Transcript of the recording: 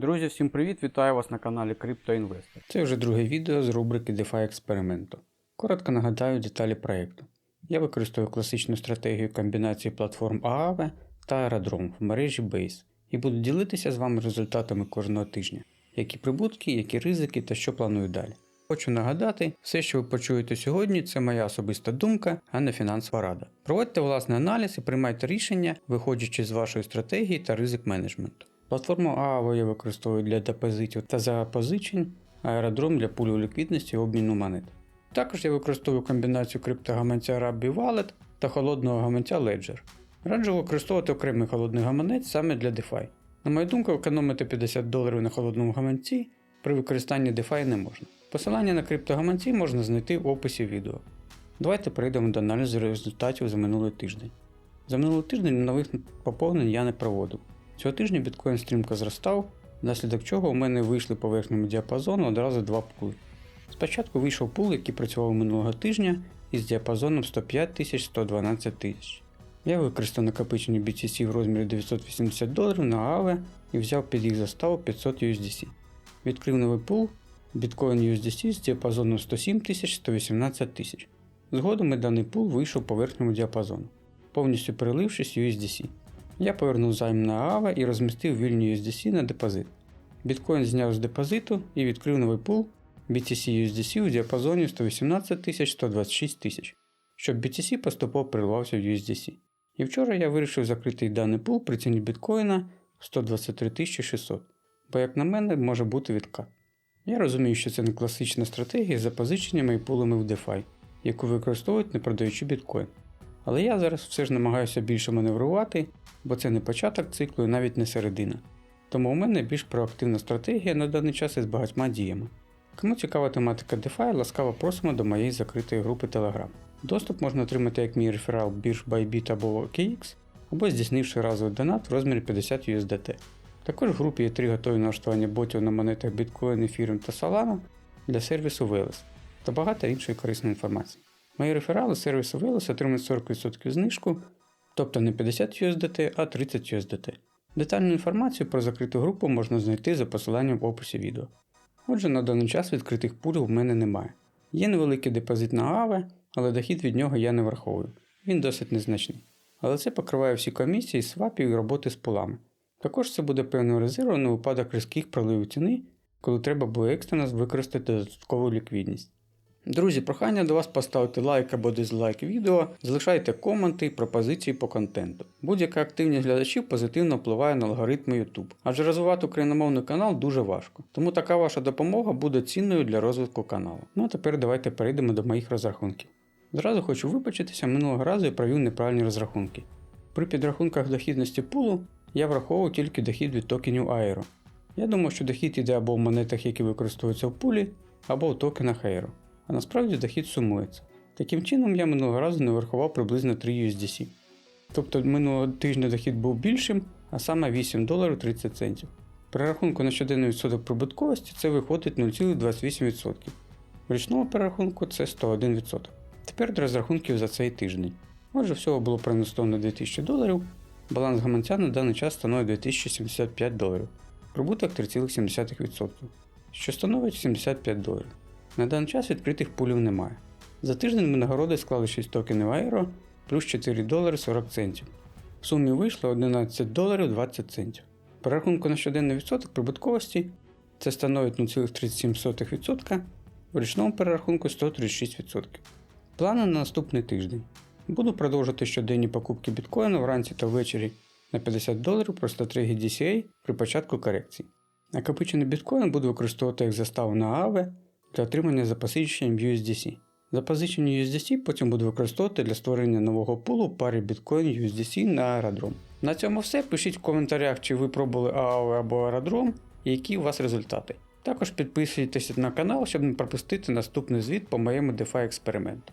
Друзі, всім привіт! Вітаю вас на каналі CryptoInvestor. Це вже друге відео з рубрики DeFi експерименту. Коротко нагадаю деталі проєкту. Я використовую класичну стратегію комбінації платформ Aave та Aerodrome в мережі Base і буду ділитися з вами результатами кожного тижня, які прибутки, які ризики та що планую далі. Хочу нагадати, все, що ви почуєте сьогодні, це моя особиста думка, а не фінансова рада. Проводьте власний аналіз і приймайте рішення, виходячи з вашої стратегії та ризик менеджменту. Платформу я використовую для депозитів та запозичень, аеродром для пулю ліквідності і обміну монет. Також я використовую комбінацію криптогаманця Rabbi Wallet та холодного гаманця Ledger. Раджу використовувати окремий холодний гаманець саме для DeFi. На мою думку, економити 50 доларів на холодному гаманці при використанні DeFi не можна. Посилання на криптогаманці можна знайти в описі відео. Давайте перейдемо до аналізу результатів за минулий тиждень. За минулий тиждень нових поповнень я не проводив. Цього тижня біткоін стрімко зростав, внаслідок чого у мене вийшли по діапазону одразу два пули. Спочатку вийшов пул, який працював минулого тижня із діапазоном 105 тисяч 112 тисяч. Я використав накопичені BTC в розмірі 980 доларів на AAVE і взяв під їх заставу 500 USDC. Відкрив новий пул Bitcoin USDC з діапазону 107 тисяч 118 тисяч. Згодом і даний пул вийшов по діапазону, повністю перелившись USDC. Я повернув займ на AAVE і розмістив вільні USDC на депозит. Біткоін зняв з депозиту і відкрив новий пул BTC USDC у діапазоні 118 тисяч 126 тисяч, щоб BTC поступово переливався в USDC. І вчора я вирішив закрити даний пул при ціні біткоїна 123 600, бо, як на мене, може бути відкат. Я розумію, що це не класична стратегія з запозиченнями і пулами в DeFi, яку використовують не продаючи біткоін. Але я зараз все ж намагаюся більше маневрувати, бо це не початок циклу і навіть не середина. Тому у мене більш проактивна стратегія на даний час із багатьма діями. Кому цікава тематика DeFi, ласкаво просимо до моєї закритої групи Telegram. Доступ можна отримати як мій реферал бірж Bybit або OKX, або здійснивши разовий донат в розмірі 50 USDT. Також в групі є три готові налаштування ботів на монетах Bitcoin, Ethereum та Solana для сервісу Veles та багато іншої корисної інформації. Мої реферали сервісу Veles отримують 40% знижку, тобто не 50 USDT, а 30 USDT. Детальну інформацію про закриту групу можна знайти за посиланням в описі відео. Отже, на даний час відкритих пулів в мене немає. Є невеликий депозит на AAVE, але дохід від нього я не враховую. Він досить незначний. Але це покриває всі комісії, свапів і роботи з пулами. Також це буде певним резервом на випадок різких проливів ціни, коли треба буде екстрено використати додаткову ліквідність. Друзі, прохання до вас поставити лайк або дизлайк відео, залишайте коменти і пропозиції по контенту. Будь-яка активність глядачів позитивно впливає на алгоритми YouTube, адже розвивати україномовний канал дуже важко, тому така ваша допомога буде цінною для розвитку каналу. Ну а тепер давайте перейдемо до моїх розрахунків. Зразу хочу вибачитися, минулого разу я провів неправильні розрахунки. При підрахунках дохідності пулу я враховував тільки дохід від токенів Aero. Я думав, що дохід йде або в монетах, які використовуються в пулі, або в токенах Aero. А насправді дохід сумується. Таким чином, я минулого разу не врахував приблизно 3 USDC. Тобто минулого тижня дохід був більшим, а саме 8 доларів 30 центів. При рахунку на щоденний відсоток прибутковості це виходить 0,28%. В річному перерахунку це 101%. Тепер до розрахунків за цей тиждень. Отже, всього було проінвестовано 2000 доларів, баланс гаманця на даний час становить 2075 доларів, прибуток 3,7%, що становить 75 доларів. На даний час відкритих пулів немає. За тиждень ми нагороди склали 6 токенів Аеро плюс 4 долари 40 центів. В сумі вийшло 11 доларів 20 центів. По рахунку на щоденний відсоток прибутковості це становить 0,37%, в річному перерахунку 136%. Плани на наступний тиждень. Буду продовжувати щоденні покупки біткоїну вранці та ввечері на 50 доларів про стратегії DCA при початку корекції. Накопичений біткоін буду використовувати як заставу на AAVE для отримання запозичень USDC. Запозичені USDC потім буду використовувати для створення нового пулу парі Bitcoin USDC на Aerodrome. На цьому все. Пишіть в коментарях, чи ви пробували AAVE або Aerodrome і які у вас результати. Також підписуйтесь на канал, щоб не пропустити наступний звіт по моєму DeFi експерименту.